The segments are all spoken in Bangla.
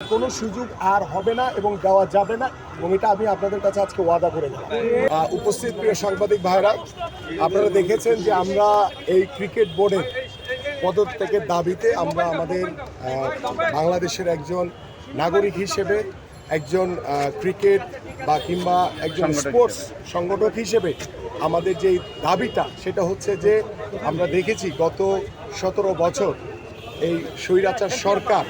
কোনো সুযোগ আর হবে না এবং দেওয়া যাবে না এবং এটা আমি আপনাদের কাছে আজকে ওয়াদা করে গেলাম উপস্থিত প্রিয় সাংবাদিক ভাইরা আপনারা দেখেছেন যে আমরা এই ক্রিকেট বোর্ডের পদত্যাগের দাবিতে আমরা আমাদের বাংলাদেশের একজন নাগরিক হিসেবে একজন ক্রিকেট বা কিংবা একজন স্পোর্টস সংগঠক হিসেবে আমাদের যে দাবিটা সেটা হচ্ছে যে আমরা দেখেছি গত সতেরো বছর এই স্বৈরাচার সরকার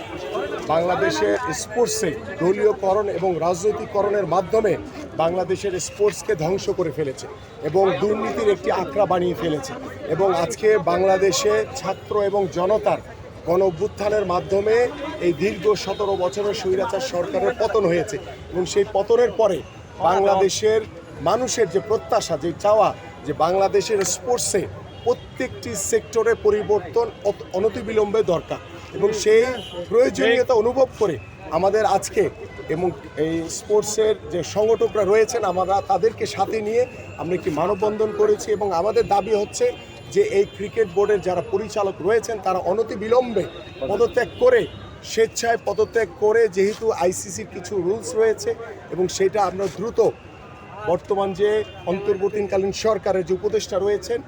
বাংলাদেশের স্পোর্টসে দলীয়করণ এবং রাজনৈতিকরণের মাধ্যমে বাংলাদেশের স্পোর্টসকে ধ্বংস করে ফেলেছে এবং দুর্নীতির একটি আঁকড়া বানিয়ে ফেলেছে এবং আজকে বাংলাদেশে ছাত্র এবং জনতার গণ অভ্যুত্থানের মাধ্যমে এই দীর্ঘ সতেরো বছরের স্বৈরাচার সরকারের পতন হয়েছে এবং সেই পতনের পরে বাংলাদেশের মানুষের যে প্রত্যাশা, যে চাওয়া যে বাংলাদেশের স্পোর্টসে প্রত্যেকটি সেক্টরে পরিবর্তন অনতিবিলম্বে দরকার। এবং সেই প্রয়োজনীয়তা অনুভব করে আমাদের আজকে এবং এই স্পোর্টসের যে সংগঠকরা রয়েছেন আমরা তাদেরকে সাথে নিয়ে আমরা একটি মানববন্ধন করেছি এবং আমাদের দাবি হচ্ছে যে এই ক্রিকেট বোর্ডের যারা পরিচালক রয়েছেন তারা অনতি অনতিবিলম্বে পদত্যাগ করে স্বেচ্ছায় পদত্যাগ করে যেহেতু আইসিসির কিছু রুলস রয়েছে এবং সেটা আমরা দ্রুত বর্তমান যে অন্তর্বর্তীকালীন সরকারের যে উপদেষ্টা রয়েছেন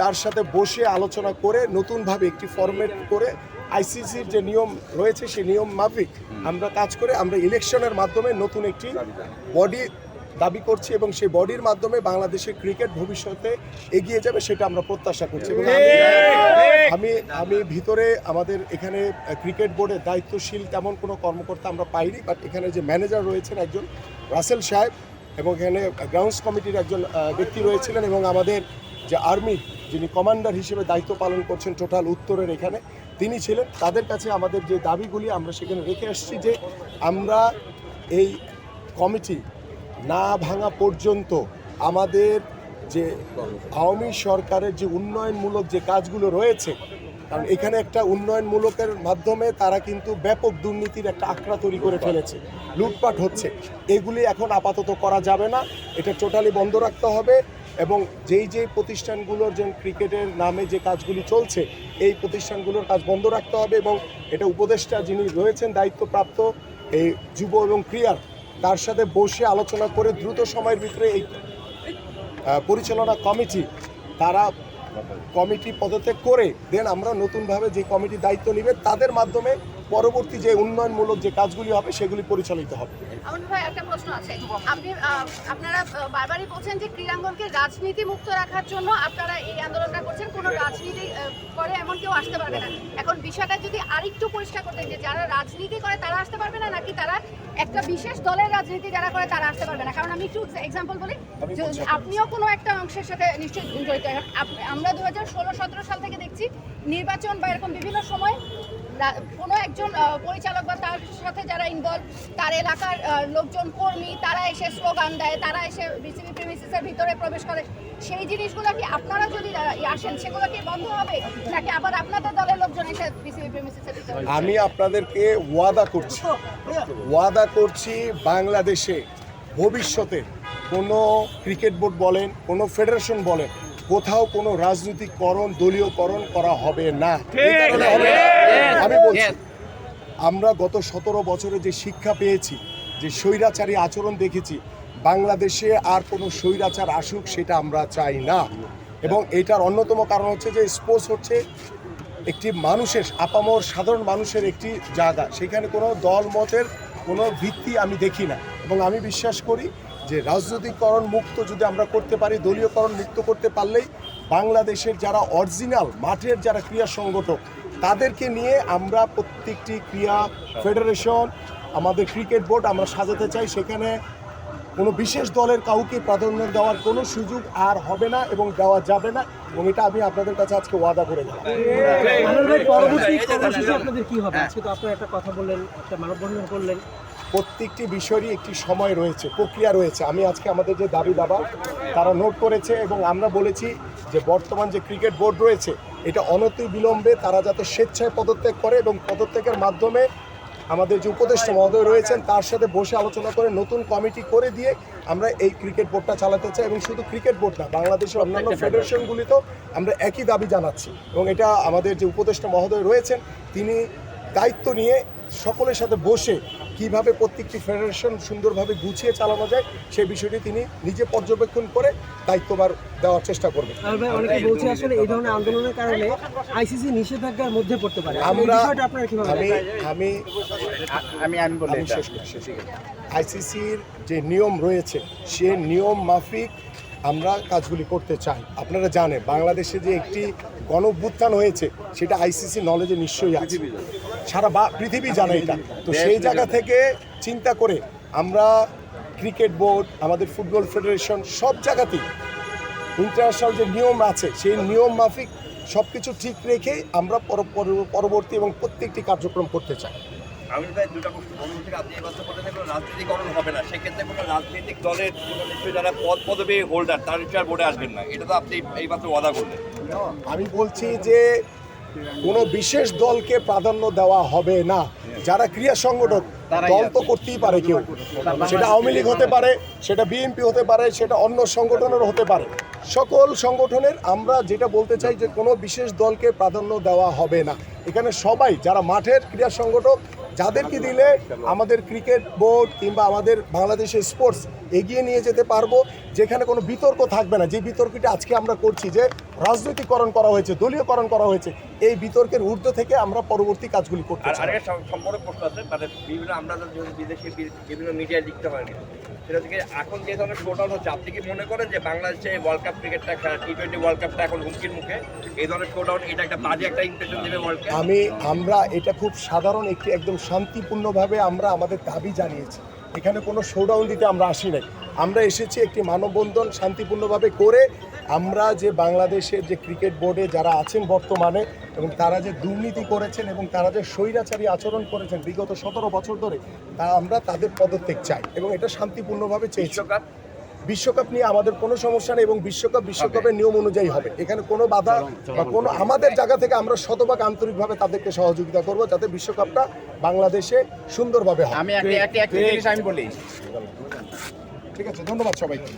তার সাথে বসে আলোচনা করে, নতুনভাবে একটি ফরম্যাট করে আইসিসির যে নিয়ম রয়েছে সেই নিয়ম মাফিক আমরা কাজ করে, আমরা ইলেকশনের মাধ্যমে নতুন একটি বডি দাবি করছি এবং সেই বডির মাধ্যমে বাংলাদেশের ক্রিকেট ভবিষ্যতে এগিয়ে যাবে সেটা আমরা প্রত্যাশা করছি। এবং আমি- আমি আমি ভিতরে আমাদের এখানে ক্রিকেট বোর্ডের দায়িত্বশীল তেমন কোনো কর্মকর্তা আমরা পাইনি বাট এখানে যে ম্যানেজার রয়েছেন একজন রাসেল সাহেব এবং এখানে গ্রাউন্ডস কমিটির একজন ব্যক্তি রয়েছিলেন এবং আমাদের যে আর্মি যিনি কমান্ডার হিসেবে দায়িত্ব পালন করছেন টোটাল উত্তরের এখানে তিনি ছিলেন। তাদের কাছে আমাদের যে দাবিগুলি আমরা সেখানে রেখে আসছি যে আমরা এই কমিটি না ভাঙা পর্যন্ত আমাদের যে আওয়ামী সরকারের যে উন্নয়নমূলক যে কাজগুলো রয়েছে কারণ এখানে একটা উন্নয়নমূলকের মাধ্যমে তারা কিন্তু ব্যাপক দুর্নীতির একটা আঁকড়া তৈরি করে ফেলেছে। লুটপাট হচ্ছে। এগুলি এখন আপাতত করা যাবে না। এটা টোটালি বন্ধ রাখতে হবে। এবং যেই যেই প্রতিষ্ঠানগুলোর যে ক্রিকেটের নামে যে কাজগুলি চলছে, এই প্রতিষ্ঠানগুলোর কাজ বন্ধ রাখতে হবে এবং এটা উপদেষ্টা যিনি রয়েছেন, দায়িত্বপ্রাপ্ত এই যুব এবং ক্রিয়ার তার সাথে বসে আলোচনা করে দ্রুত সময়ের ভিতরে এই পরিচালনা কমিটি, তারা কমিটি পদত্যাগ করে দেন। আমরা নতুনভাবে যে কমিটি দায়িত্ব নেবে তাদের মাধ্যমে পরবর্তী যে উন্নয়নমূলক যে কাজগুলি হবে সেগুলি পরিচালিত হবে। আমার ভাই একটা প্রশ্ন আছে। আপনি আপনারা বারবারই বলছেন যে ক্রীড়াঙ্গনকে রাজনীতি মুক্ত রাখার জন্য আপনারা এই আন্দোলনটা করছেন। কোনো রাজনীতি করে এমন কেউ আসতে পারবে না। এখন বিষয়টা যদি আরেকটু পরিষ্কার করতেন যে যারা রাজনীতি করে তারা আসতে পারবে না? নাকি তারা একটা বিশেষ দলের রাজনীতি যারা করে তারা আসতে পারবে না? কারণ আমি একটু এক্সাম্পল বলি। আমি আপনিও কোনো একটা অংশের সাথে নিশ্চয়ই জড়িত। আমরা দু হাজার ষোলো সতেরো সাল থেকে দেখছি নির্বাচন বা এরকম বিভিন্ন সময় কোনো একজন পরিচালক বা তার সাথে যারা ইনভলভ তার এলাকার লোকজন কর্মী তারা এসে স্লোগান দেয় তারা এসে বিসিবি প্রিমিসিসের ভিতরে প্রবেশ করে। সেই জিনিসগুলো কি আপনারা যদি আসেন সেগুলো কি বন্ধ হবে? নাকি আবার আপনাদের দলের লোকজন এসে বিসিবি প্রিমিসিসের ভিতরে আমি আপনাদেরকে ওয়াদা করছি। ওয়াদা করছি বাংলাদেশে ভবিষ্যতে কোনো ক্রিকেট বোর্ড বলেন কোনো ফেডারেশন বলেন কোথাও কোনো রাজনৈতিকরণ দলীয়করণ করা হবে না। হবে না। আমি বলছি আমরা গত সতেরো বছরে যে শিক্ষা পেয়েছি যে স্বৈরাচারী আচরণ দেখেছি বাংলাদেশে আর কোনো স্বৈরাচার আসুক সেটা আমরা চাই না। এবং এটার অন্যতম কারণ হচ্ছে যে স্পোর্টস হচ্ছে একটি মানুষের আপামর সাধারণ মানুষের একটি জায়গা। সেখানে কোনো দল মতের কোনো ভিত্তি আমি দেখি না। এবং আমি বিশ্বাস করি যে রাজনৈতিকরণ মুক্ত যদি আমরা করতে পারি দলীয়করণ মুক্ত করতে পারলেই বাংলাদেশের যারা অরিজিনাল মাঠের যারা ক্রিয়া সংগঠক তাদেরকে নিয়ে আমরা প্রত্যেকটি ক্রীড়া ফেডারেশন আমাদের ক্রিকেট বোর্ড আমরা সাজাতে চাই। সেখানে কোনো বিশেষ দলের কাউকে প্রাধান্য দেওয়ার কোনো সুযোগ আর হবে না এবং দেওয়া যাবে না এবং এটা আমি আপনাদের কাছে আজকে ওয়াদা করে দিলাম। মানব ভাই পরবর্তী কর্মসূচি আপনাদের কি হবে? আজকে তো একটা কথা বললেন একটা মানববন্ধন প্রত্যেকটি বিষয়েরই একটি সময় রয়েছে প্রক্রিয়া রয়েছে। আমি আজকে আমাদের যে দাবি দাবা তারা নোট করেছে এবং আমরা বলেছি যে বর্তমান যে ক্রিকেট বোর্ড রয়েছে এটা অনতি বিলম্বে তারা যাতে স্বেচ্ছায় পদত্যাগ করে এবং পদত্যাগের মাধ্যমে আমাদের যে উপদেষ্টা মহোদয় রয়েছেন তার সাথে বসে আলোচনা করে নতুন কমিটি করে দিয়ে আমরা এই ক্রিকেট বোর্ডটা চালাতে চাই এবং শুধু ক্রিকেট বোর্ড না বাংলাদেশের অন্যান্য ফেডারেশনগুলিতেও আমরা একই দাবি জানাচ্ছি এবং এটা আমাদের যে উপদেষ্টা মহোদয় রয়েছেন তিনি দায়িত্ব নিয়ে সকলের সাথে বসে কীভাবে প্রত্যেকটি ফেডারেশন সুন্দরভাবে গুছিয়ে চালানো যায় সেই বিষয়টি তিনি নিজে পর্যবেক্ষণ করে দায়িত্ববার দেওয়ার চেষ্টা করবেন। অনেকে বলছে আসলে এই ধরনের আন্দোলনের কারণে আইসিসি নিষেধাজ্ঞার মধ্যে পড়তে পারে। আমরা আমি আমি আমি আমি বলি শেষ শেষ করি আইসিসির যে নিয়ম রয়েছে সে নিয়ম মাফিক আমরা কাজগুলি করতে চাই। আপনারা জানেন বাংলাদেশে যে একটি গণভ্যুত্থান হয়েছে সেটা আইসিসি নলেজে নিশ্চয়ই আছে। সারা বা- পৃথিবী জানে এটা। তো সেই জায়গা থেকে চিন্তা করে আমরা ক্রিকেট বোর্ড আমাদের ফুটবল ফেডারেশন সব জায়গাতেই ইন্টারন্যাশনাল যে নিয়ম আছে সেই নিয়ম মাফিক সব কিছু ঠিক রেখে আমরা পর- পর- পরবর্তী এবং প্রত্যেকটি কার্যক্রম করতে চাই। আমি ভাই দুটা প্রশ্ন থেকে আপনি বলতেছেন কোনো রাজনীতিকরণ হবে না। সেক্ষেত্রে কোনো রাজনৈতিক দলের কোনো নিশ্চয়ই যারা পদ পদবী হোল্ডার তারা নিশ্চয়ই আর বোর্ডে আসবেন না। এটা তো আপনি এইমাত্র ওয়াদা করলেন। আমি বলছি যে কোনো বিশেষ দলকে প্রাধান্য দেওয়া হবে না। যারা ক্রিয়া সংগঠক দল তো করতেই পারে কেউ। সেটা আওয়ামী লীগ হতে পারে সেটা বিএনপি হতে পারে সেটা অন্য সংগঠনের হতে পারে। সকল সংগঠনের আমরা যেটা বলতে চাই যে কোনো বিশেষ দলকে প্রাধান্য দেওয়া হবে না। এখানে সবাই যারা মাঠের ক্রীড়া সংগঠক যাদেরকে দিলে আমাদের ক্রিকেট বোর্ড কিংবা আমাদের বাংলাদেশের স্পোর্টস এগিয়ে নিয়ে যেতে পারব, যেখানে কোনো বিতর্ক থাকবে না। যে বিতর্কটা আজকে আমরা করছি যে রাজনৈতিকরণ করা হয়েছে দলীয়করণ করা হয়েছে এই বিতর্কের ঊর্ধ্ব থেকে আমরা পরবর্তী কাজগুলি করতে আর চাই। আরেকটা সম- সম্পূর্ণ প্রশ্ন আছে মানে বিভিন্ন আমরা যেহেতু বিদেশি বিভিন্ন মিডিয়ায় লিখতে হয়নি সেটা থেকে এখন যে ধরনের শোডাউন হচ্ছে আপনি কি মনে করেন যে বাংলাদেশে ওয়ার্ল্ড কাপ ক্রিকেটটা টি টোয়েন্টি ওয়ার্ল্ড কাপটা এখন হুমকির মুখে? এই ধরনের শোডাউন এটা একটা বাজে একটা ইমপ্রেশন দেবে ওয়ার্ল্ডকে আমি আমরা এটা খুব সাধারণ একটি একদম শান্তিপূর্ণভাবে আমরা আমাদের দাবি জানিয়েছি। এখানে কোনো শোডাউন দিতে আমরা আসি নাই। আমরা এসেছি একটি মানববন্ধন শান্তিপূর্ণভাবে করে আমরা যে বাংলাদেশের যে ক্রিকেট বোর্ডে যারা আছেন বর্তমানে এবং তারা যে দুর্নীতি করেছেন এবং তারা যে স্বৈরাচারী আচরণ করেছেন বিগত সতেরো বছর ধরে তা আমরা তাদের পদত্যাগ চাই এবং এটা শান্তিপূর্ণভাবে চেয়েছি বিশ্বকাপ? নিয়ে আমাদের কোনো সমস্যা নেই এবং বিশ্বকাপ বিশ্বকাপের নিয়ম অনুযায়ী হবে। এখানে কোনো বাধা বা কোনো আমাদের জায়গা থেকে আমরা শতভাগ আন্তরিকভাবে তাদেরকে সহযোগিতা করব যাতে বিশ্বকাপটা বাংলাদেশে সুন্দরভাবে হয়। আমি একটা একটা একটা জিনিস আমি বলি। ঠিক আছে ধন্যবাদ সবাইকে।